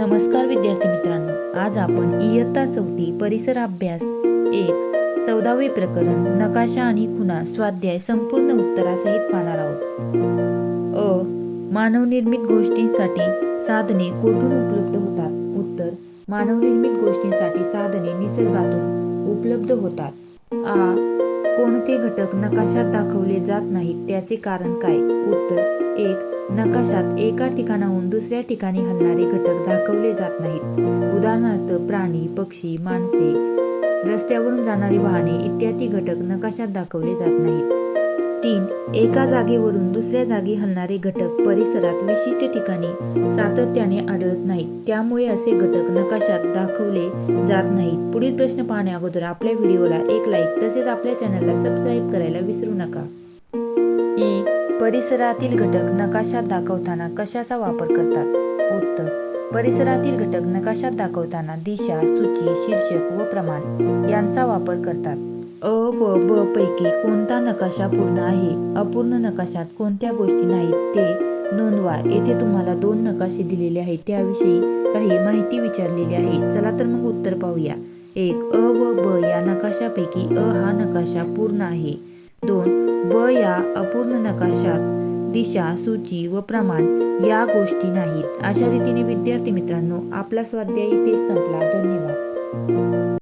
नमस्कार विद्यार्थी मित्रांनो आज आपण इयत्ता चौथी परिसर अभ्यास एक चौदावे प्रकरण नकाशा आणि खुणा स्वाध्याय संपूर्ण उत्तरासहित पाहणार आहोत. अ मानवनिर्मित गोष्टींसाठी साधने कोठून उपलब्ध होतात? उत्तर मानवनिर्मित गोष्टींसाठी साधने निसर्गातून उपलब्ध होतात. आ कोणते घटक नकाशात दाखवले जात नाहीत? त्याचे कारण काय? उत्तर एक नकाशात एका ठिकाणाहून दुसऱ्या ठिकाणी हलणारे घटक दाखवले जात नाहीत. उदाहरणार्थ प्राणी पक्षी माणसे रस्त्यावरून जाणारी वाहने इत्यादी घटक नकाशात दाखवले जात नाहीत. तीन एका जागेवरून दुसऱ्या जागी हलणारे घटक परिसरात विशिष्ट ठिकाणी सातत्याने आढळत नाहीत. त्यामुळे असे घटक नकाशात दाखवले जात नाहीत. पुढील प्रश्न पाहण्या अगोदर आपल्या व्हिडिओला एक लाईक तसेच आपल्या चॅनलला सबस्क्राईब करायला विसरू नका. परिसरातील घटक नकाशात दाखवताना कशाचा वापर करतात? उत्तर परिसरातील घटक नकाशात दाखवताना दिशा सूची शीर्षक व प्रमाण यांचा वापर करतात. अ व ब पैकी कोणता नकाशा पूर्ण आहे? अपूर्ण नकाशात कोणत्या गोष्टी नाहीत ते नोंदवा. येथे तुम्हाला दोन नकाशे दिलेले आहेत त्याविषयी काही माहिती विचारलेली आहे. चला तर मग उत्तर पाहूया. एक अ व ब या नकाशापैकी अ हा नकाशा पूर्ण आहे. दोन ब या अपूर्ण नकाशात दिशा सूची व प्रमाण या गोष्टी नाहीत. अशा रीतीने विद्यार्थी मित्रांनो आपला स्वाध्याय इथे संपला. धन्यवाद.